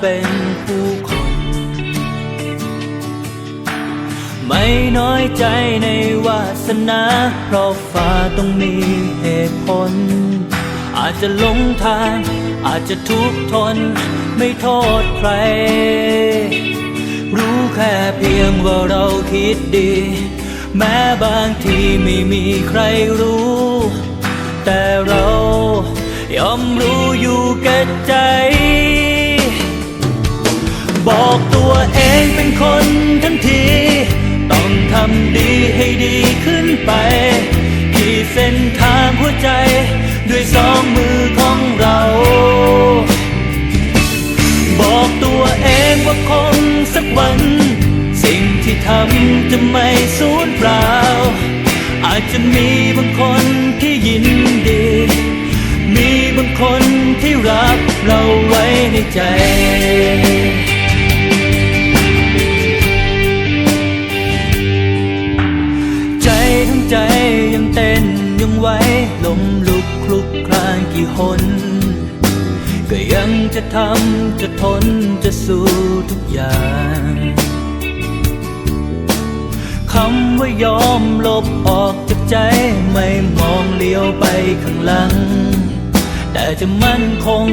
เป็นผู้คน ไม่น้อยใจในวาสนา เพราะฟ้าต้องมีเหตุผล อาจจะหลงทาง อาจจะทุกข์ทน ไม่โทษใคร รู้แค่เพียงว่าเราคิดดี แม้บางทีไม่มีใครรู้ แต่เรายอมรู้อยู่แก่ใจ บอกตัวเองเป็นคนทันที ต้องทำดีให้ดีขึ้นไปที่เส้นทางหัวใจ ด้วยสองมือของเรา บอกตัวเองว่าคงสักวัน สิ่งที่ทำจะไม่สูญเปล่า อาจจะมีบางคนที่ยินดี มีบางคนที่รักเราไว้ในใจ ใจยังเต้นยังไหวลมลุกคลุกคลานกี่หนก็ยังจะทำจะทนจะสู้ทุกอย่างคำว่ายอมลบออกจากใจไม่มองเลี้ยวไปข้างหลัง แต่จะมั่นคง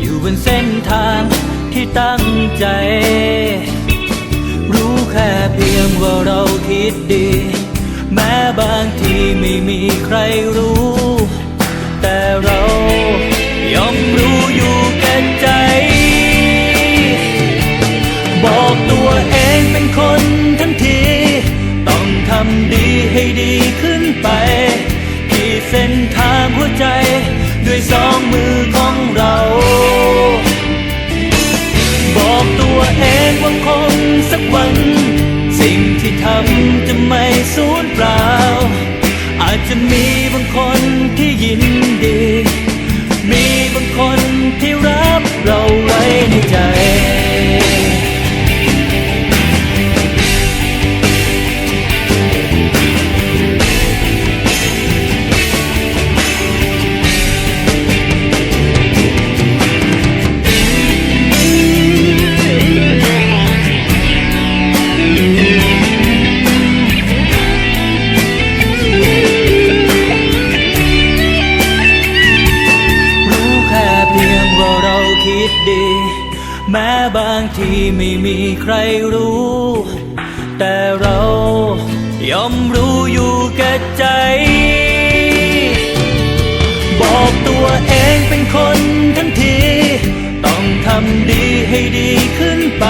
อยู่บนเส้นทางที่ตั้งใจ รู้แค่เพียงว่าเราคิดดี แม้บางทีไม่มีใครรู้ แต่เรายอมรู้อยู่แก่ใจ บอกตัวเองเป็นคนทั้งที ต้องทำดีให้ดีขึ้นไปที่เส้นทางหัวใจ ด้วยสองมือของเราำจะไม่สูญเปล่า อาจจะมีบางคนที่ยินดี มีบางคนที่รับเราไว้ในใจ แม้บางทีไม่มีใครรู้ แต่เรายอมรู้อยู่แก่ใจ บอกตัวเองเป็นคนทันที ต้องทำดีให้ดีขึ้นไป